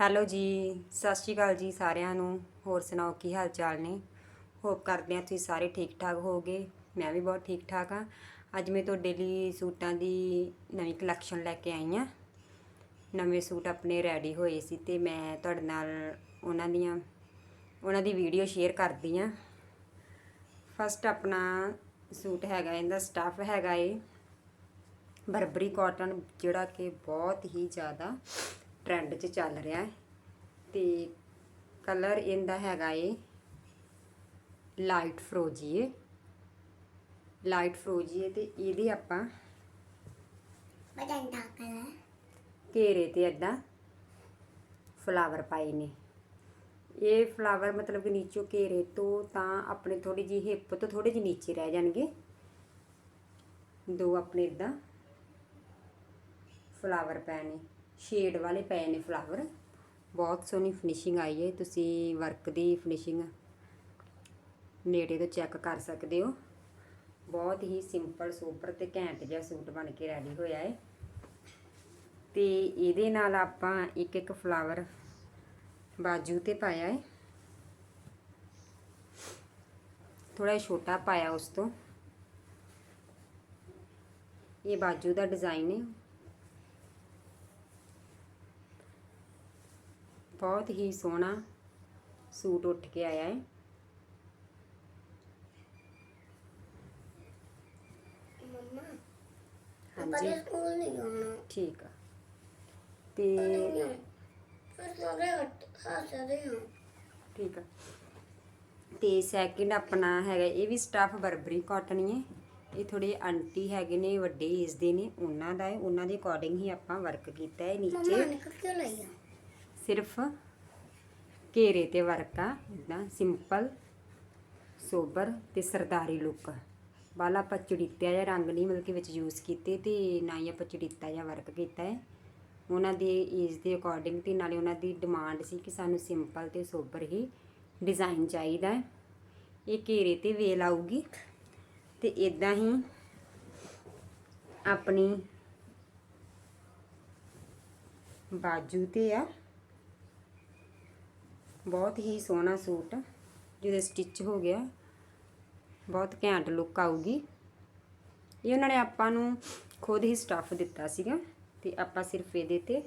Hello ਜੀ, ਸਤਿ ਸ਼੍ਰੀ ਅਕਾਲ ਜੀ ਸਾਰਿਆਂ ਨੂੰ। ਹੋਰ ਸੁਣਾਓ, ਕੀ ਹਾਲ ਚਾਲ ਨੇ? ਹੋਪ ਕਰਦੇ ਹਾਂ ਤੁਸੀਂ ਸਾਰੇ ਠੀਕ ਠਾਕ ਹੋਗੇ ਮੈਂ ਵੀ ਬਹੁਤ ਠੀਕ ਠਾਕ ਹਾਂ। ਅੱਜ ਮੈਂ ਤੁਹਾਡੇ ਲਈ ਸੂਟਾਂ ਦੀ ਨਵੀਂ ਕਲੈਕਸ਼ਨ ਲੈ ਕੇ ਆਈ ਹਾਂ। ਨਵੇਂ ਸੂਟ ਆਪਣੇ ਰੈਡੀ ਹੋਏ ਸੀ ਤੇ ਮੈਂ ਤੁਹਾਡੇ ਨਾਲ ਉਹਨਾਂ ਦੀਆਂ, ਉਹਨਾਂ ਦੀ ਵੀਡੀਓ ਸ਼ੇਅਰ ਕਰਦੀ ਹਾਂ। ਫਸਟ ਆਪਣਾ ਸੂਟ ਹੈਗਾ, ਇਹਦਾ ਸਟੱਫ ਹੈਗਾ ਏ। ਬਰਬਰੀ ਕਾਟਨ ਜਿਹੜਾ ਕਿ ਬਹੁਤ ਹੀ ਜ਼ਿਆਦਾ ਟ੍ਰੈਂਡ 'ਚ ਚੱਲ ਰਿਹਾ ਹੈ। ਤੇ ਕਲਰ ਇਹਦਾ ਹੈਗਾ ਏ ਲਾਈਟ ਫਰੋਜੀ ਏ ਲਾਈਟ ਫਰੋਜੀ ਏ ਤੇ ਇਹਦੀ ਆਪਾਂ ਬਟਨ ਕਲਰ ਘੇਰੇ ਤੇ ਏਦਾਂ ਫਲਾਵਰ ਪਾਏ ਨੇ। ਇਹ ਫਲਾਵਰ ਮਤਲਬ ਕਿ ਨੀਚੋਂ ਘੇਰੇ ਤੋਂ ਤਾਂ ਆਪਣੇ ਥੋੜੀ ਜਿਹੀ ਹਿੱਪ ਤੋਂ ਥੋੜੇ ਜਿਹੇ ਨੀਚੇ ਰਹਿ ਜਾਣਗੇ। ਦੋ ਆਪਣੇ ਇਦਾਂ ਫਲਾਵਰ ਪਏ ਨੇ। ਸ਼ੇਡ ਵਾਲੇ ਪਏ ਨੇ ਫਲਾਵਰ ਬਹੁਤ ਸੋਹਣੀ ਫਿਨਿਸ਼ਿੰਗ ਆਈ ਹੈ ਤੁਸੀਂ ਵਰਕ ਦੀ ਫਿਨਿਸ਼ਿੰਗ ਨੇੜੇ ਤੋਂ ਚੈੱਕ ਕਰ ਸਕਦੇ ਹੋ। ਬਹੁਤ ਹੀ ਸਿੰਪਲ ਸੂਪਰ ਤੇ ਘੈਂਟ ਜਿਹਾ ਸੂਟ ਬਣ ਕੇ ਰੈਡੀ ਹੋਇਆ ਹੈ ਤੇ ਇਹਦੇ ਨਾਲ ਆਪਾਂ ਇੱਕ ਇੱਕ ਫਲਾਵਰ ਬਾਜੂ ਤੇ ਪਾਇਆ ਹੈ ਥੋੜਾ ਛੋਟਾ ਪਾਇਆ ਉਸ ਤੋਂ। ਇਹ ਬਾਜੂ ਦਾ ਡਿਜ਼ਾਈਨ ਹੈ ਬਹੁਤ ਹੀ ਸੋਹਣਾ ਸੂਟ ਉੱਠ ਕੇ ਆਇਆ ਹੈ। ਮੰਮਾ ਹਾਂਜੀ। ਪਰ ਸਕੂਲ ਨਹੀਂ ਜਾਣਾ। ਠੀਕ ਆ। ਤੇ ਫਿਰ ਸਾਰੇ ਹੱਸਦੇ ਹਾਂ ਠੀਕ ਆ। ਤੇ ਸੈਕਿੰਡ ਆਪਣਾ ਹੈਗਾ ਇਹ ਵੀ ਸਟਾਫ ਬਰਬਰੀ ਕਾਟਨ ਹੀ ਹੈ। ਇਹ ਥੋੜੇ ਆਂਟੀ ਹੈਗੇ ਨੇ ਵੱਡੇ ਏਜ ਦੇ ਨੇ ਉਹਨਾਂ ਦਾ ਹੈ। ਉਹਨਾਂ ਦੇ ਅਕੋਰਡਿੰਗ ਹੀ ਆਪਾਂ ਵਰਕ ਕੀਤਾ ਹੈ ਮੰਮਾ ਨੀਚੇ ਨੇ ਕਿਉਂ ਸਿਰਫ ਘੇਰੇ ਤੇ ਵਰਕ ਆ ਇਦਾਂ ਸਿੰਪਲ ਸੋਬਰ ਤੇ ਸਰਦਾਰੀ ਲੁੱਕ ਬਾਲਾ ਆਪਾਂ ਚੜੀਤਿਆ ਜਿਹਾ ਰੰਗ ਨਹੀਂ ਮਤਲਬ ਕਿ ਵਿੱਚ ਯੂਜ਼ ਕੀਤੇ ਤੇ ਨਾ ਹੀ ਆਪਾਂ ਚੜੀਤਾ ਜਿਹਾ ਵਰਕ ਕੀਤਾ ਹੈ। ਉਹਨਾਂ ਦੇ ਏਜ ਦੇ ਅਕੋਰਡਿੰਗ ਤੇ ਨਾਲੇ ਉਹਨਾਂ ਦੀ ਡਿਮਾਂਡ ਸੀ ਕਿ ਸਾਨੂੰ ਸਿੰਪਲ ਤੇ ਸੋਬਰ ਹੀ ਡਿਜ਼ਾਈਨ ਚਾਹੀਦਾ ਹੈ। ਇਹ ਘੇਰੇ ਤੇ ਵੇਲ ਆਊਗੀ ਤੇ ਇਦਾਂ ਹੀ ਆਪਣੀ ਬਾਜੂ ਤੇ ਆ। ਬਹੁਤ ਹੀ ਸੋਹਣਾ ਸੂਟ, ਜਿਹਦੇ ਸਟਿਚ ਹੋ ਗਿਆ। ਬਹੁਤ ਘੈਂਟ ਲੁੱਕ ਆਊਗੀ। ਇਹ ਉਹਨਾਂ ਨੇ ਆਪਾਂ ਨੂੰ ਖੁਦ ਹੀ ਸਟੱਫ ਦਿੱਤਾ ਸੀਗਾ, ਤੇ ਆਪਾਂ ਸਿਰਫ ਇਹਦੇ ਤੇ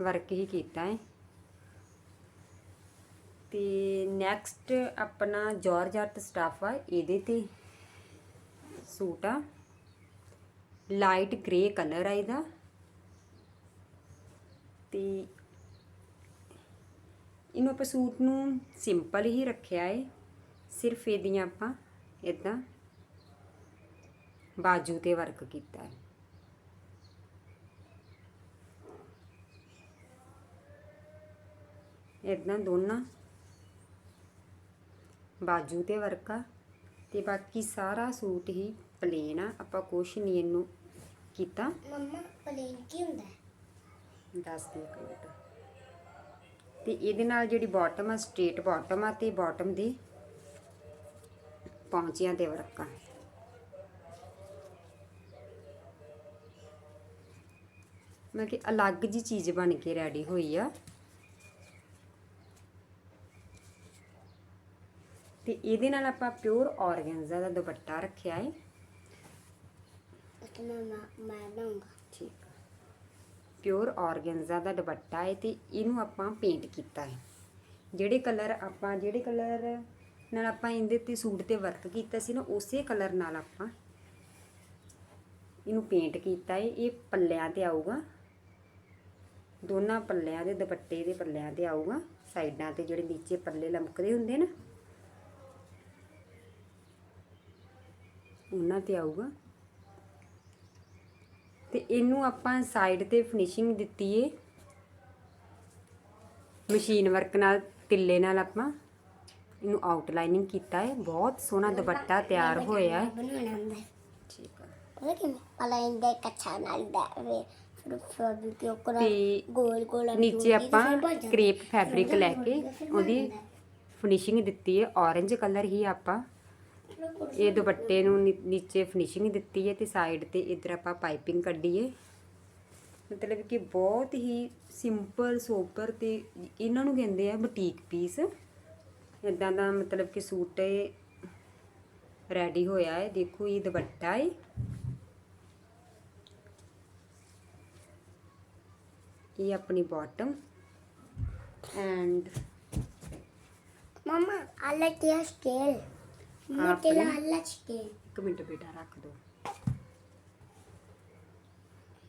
ਵਰਕ ਹੀ ਕੀਤਾ ਹੈ। ਤੇ ਨੈਕਸਟ ਆਪਣਾ ਜਾਰਜਟ ਸਟੱਫ ਆ, ਇਹਦੇ ਤੇ ਸੂਟ ਆ। ਲਾਈਟ ਗ੍ਰੇ ਕਲਰ ਆ ਇਹਦਾ। ਤੇ ਇਹਨੂੰ ਆਪਾਂ ਸੂਟ ਨੂੰ ਸਿੰਪਲ ਹੀ ਰੱਖਿਆ ਏ। ਸਿਰਫ ਇਹਦੀਆਂ ਆਪਾਂ ਇਦਾਂ ਬਾਜੂ ਤੇ ਵਰਕ ਕੀਤਾ ਹੈ ਇਦਾਂ ਦੋਨਾਂ ਬਾਜੂ ਤੇ ਵਰਕ ਆ ਤੇ ਬਾਕੀ ਸਾਰਾ ਸੂਟ ਹੀ ਪਲੇਨ ਆ। ਆਪਾਂ ਕੁਛ ਨਹੀਂ ਇਹਨੂੰ ਕੀਤਾ। ਮੰਮਾ ਪਲੇਨ ਕੀ ਹੁੰਦਾ? ਹੈ ਦੱਸ ਦੇ ਇੱਕ ਮਿੰਟ। ਤੇ ਇਹਦੇ ਨਾਲ ਜਿਹੜੀ ਬਾਟਮ ਆ ਸਟ੍ਰੇਟ ਬਾਟਮ ਆ ਤੇ ਬਾਟਮ ਦੇ ਪੌਂਚਿਆਂ ਤੇ ਵਰਕ ਮੈਂ ਕਿ ਅਲੱਗ ਜੀ ਚੀਜ਼ ਬਣ ਕੇ ਰੈਡੀ ਹੋਈ ਆ। ਤੇ ਇਹਦੇ ਨਾਲ ਆਪਾਂ ਪਿਓਰ ਔਰਗੈਂਜ਼ਾ ਦਾ ਦੁਪੱਟਾ ਰੱਖਿਆ ਹੈ ਮੰਮਾ ਮੈਂ ਦਊਂਗਾ ਠੀਕ। ਪਿਓਰ ਔਰਗੈਂਜ਼ਾ ਦਾ ਦੁਪੱਟਾ ਹੈ ਤੇ ਇਹਨੂੰ ਆਪਾਂ ਪੇਂਟ ਕੀਤਾ ਹੈ। ਜਿਹੜੇ ਕਲਰ ਆਪਾਂ, ਜਿਹੜੇ ਕਲਰ ਨਾਲ ਆਪਾਂ ਇਹਦੇ ਤੇ ਸੂਟ ਤੇ ਵਰਕ ਕੀਤਾ ਸੀ ਨਾ, ਉਸੇ ਕਲਰ ਨਾਲ ਆਪਾਂ ਇਹਨੂੰ ਪੇਂਟ ਕੀਤਾ ਹੈ। ਇਹ ਪੱਲਿਆਂ ਤੇ ਆਊਗਾ। ਦੋਨਾਂ ਪੱਲਿਆਂ ਦੇ ਦੁਪੱਟੇ ਦੇ ਪੱਲਿਆਂ ਤੇ ਆਊਗਾ। ਸਾਈਡਾਂ ਤੇ ਜਿਹੜੇ ਨੀਚੇ ਪੱਲੇ ਲਮਕਦੇ ਹੁੰਦੇ ਨਾ, ਉਹਨਾਂ ਤੇ ਆਊਗਾ। ਤੇ ਇਹਨੂੰ ਆਪਾਂ ਸਾਈਡ ਤੇ ਫਿਨਿਸ਼ਿੰਗ ਦਿੱਤੀ ਏ। ਮਸ਼ੀਨ ਵਰਕ ਨਾਲ ਤਿੱਲੇ ਨਾਲ ਆਪਾਂ ਇਹਨੂੰ ਆਊਟਲਾਈਨਿੰਗ ਕੀਤਾ ਹੈ ਬਹੁਤ ਸੋਹਣਾ ਦੁਪੱਟਾ ਤਿਆਰ ਹੋਇਆ ਹੈ ਹੈ ਠੀਕ ਦੇ ਕੱਚਾ ਨਾਲ ਦਾ ਤੇ ਗੋਲ ਗੋਲ ਨੀਚੇ ਆਪਾਂ ਕ੍ਰੇਪ ਫੈਬਰਿਕ ਲੈ ਕੇ ਉਹਦੀ ਫਿਨਿਸ਼ਿੰਗ ਦਿੱਤੀ ਹੈ orange ਕਲਰ ਹੀ ਆਪਾਂ ਇਹ ਦੁਪੱਟੇ ਨੂੰ ਨੀ- ਨੀਚੇ ਫਿਨਿਸ਼ਿੰਗ ਦਿੱਤੀ ਹੈ ਤੇ ਸਾਈਡ ਤੇ ਇਧਰ ਆਪਾਂ ਪਾਈਪਿੰਗ ਕੱਢੀ ਹੈ ਮਤਲਬ ਕਿ ਬਹੁਤ ਹੀ ਸਿੰਪਲ ਸੋਬਰ ਤੇ ਇਹਨਾਂ ਨੂੰ ਕਹਿੰਦੇ ਆ ਬੁਟੀਕ ਪੀਸ ਇਦਾਂ ਦਾ ਮਤਲਬ ਕਿ ਸੂਟ ਇਹ ਰੈਡੀ ਹੋਇਆ ਹੈ। ਦੇਖੋ ਇਹ ਦੁਪੱਟਾ ਹੈ। ਇਹ ਆਪਣੀ ਬਾਟਮ ਐਂਡ ਸਕੇਲ ਇੱਕ ਮਿੰਟ ਬੇਟਾ ਰੱਖ ਦੋ।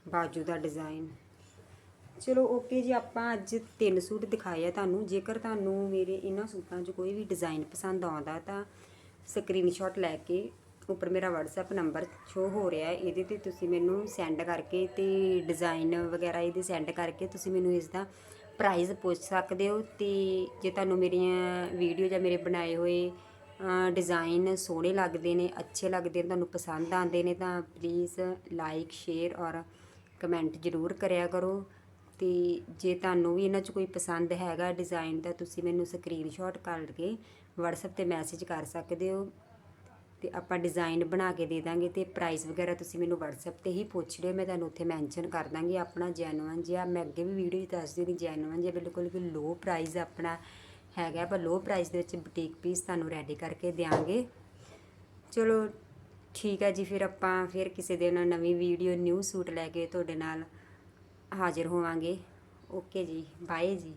ਬਾਜੂ ਦਾ ਡਿਜ਼ਾਈਨ ਚਲੋ ਓਕੇ ਜੀ ਆਪਾਂ ਅੱਜ ਤਿੰਨ ਸੂਟ ਦਿਖਾਏ ਆ ਤੁਹਾਨੂੰ। ਜੇਕਰ ਤੁਹਾਨੂੰ ਮੇਰੇ ਇਹਨਾਂ ਸੂਟਾਂ 'ਚ ਕੋਈ ਵੀ ਡਿਜ਼ਾਈਨ ਪਸੰਦ ਆਉਂਦਾ ਤਾਂ ਸਕਰੀਨਸ਼ਾਟ ਲੈ ਕੇ ਉੱਪਰ ਮੇਰਾ WhatsApp ਨੰਬਰ ਸ਼ੋ ਹੋ ਰਿਹਾ ਹੈ। ਇਹਦੇ ਤੇ ਤੁਸੀਂ ਮੈਨੂੰ ਸੈਂਡ ਕਰਕੇ ਤੇ ਡਿਜ਼ਾਈਨ ਵਗੈਰਾ ਇਹਦੇ ਸੈਂਡ ਕਰਕੇ ਤੁਸੀਂ ਮੈਨੂੰ ਇਸ ਦਾ ਪ੍ਰਾਈਸ ਪੁੱਛ ਸਕਦੇ ਹੋ ਤੇ ਜੇ ਤੁਹਾਨੂੰ ਮੇਰੀਆਂ ਵੀਡੀਓ ਜਾਂ ਮੇਰੇ ਬਣਾਏ ਹੋਏ ਡਿਜ਼ਾਈਨ ਸੋਹਣੇ ਲੱਗਦੇ ਨੇ, ਅੱਛੇ ਲੱਗਦੇ ਨੇ, ਤੁਹਾਨੂੰ ਪਸੰਦ ਆਉਂਦੇ ਨੇ ਤਾਂ ਪਲੀਜ਼ ਲਾਈਕ ਸ਼ੇਅਰ ਔਰ ਕਮੈਂਟ ਜ਼ਰੂਰ ਕਰਿਆ ਕਰੋ। ਤੇ ਜੇ ਤੁਹਾਨੂੰ ਵੀ ਇਹਨਾਂ 'ਚ ਕੋਈ ਪਸੰਦ ਹੈਗਾ ਡਿਜ਼ਾਈਨ ਦਾ, ਤੁਸੀਂ ਮੈਨੂੰ ਸਕਰੀਨਸ਼ਾਟ ਕਰਕੇ WhatsApp ਤੇ ਮੈਸੇਜ ਕਰ ਸਕਦੇ ਹੋ। ਤੇ ਆਪਾਂ ਡਿਜ਼ਾਈਨ ਬਣਾ ਕੇ ਦੇ ਦਾਂਗੇ ਤੇ ਪ੍ਰਾਈਸ ਵਗੈਰਾ ਤੁਸੀਂ ਮੈਨੂੰ WhatsApp ਤੇ ਹੀ ਪੁੱਛ ਲਿਓ, ਮੈਂ ਤੁਹਾਨੂੰ ਉੱਥੇ ਮੈਂਸ਼ਨ ਕਰ ਦਾਂਗੀ ਆਪਣਾ ਜੈਨੂਅਨ ਜਿਹਾ। ਮੈਂ ਅੱਗੇ ਵੀ ਵੀਡੀਓ 'ਚ ਦੱਸਦੀ ਹਾਂ ਜੈਨੂਅਨ ਜਿਹਾ ਬਿਲਕੁਲ ਵੀ ਲੋ ਪ੍ਰਾਈਸ ਆਪਣਾ ਹੈਗਾ, ਪਰ ਲੋ ਪ੍ਰਾਈਸ ਦੇ ਵਿੱਚ ਬੁਟੀਕ ਪੀਸ ਤੁਹਾਨੂੰ ਰੈਡੀ ਕਰਕੇ ਦਿਆਂਗੇ। ਚਲੋ, ਠੀਕ ਹੈ ਜੀ, ਫਿਰ ਆਪਾਂ ਫਿਰ ਕਿਸੇ ਦਿਨ ਨਵੀਂ ਵੀਡੀਓ ਨਿਊ ਸੂਟ ਲੈ ਕੇ ਤੁਹਾਡੇ ਨਾਲ ਹਾਜ਼ਰ ਹੋਵਾਂਗੇ। ਓਕੇ ਜੀ ਬਾਏ ਜੀ।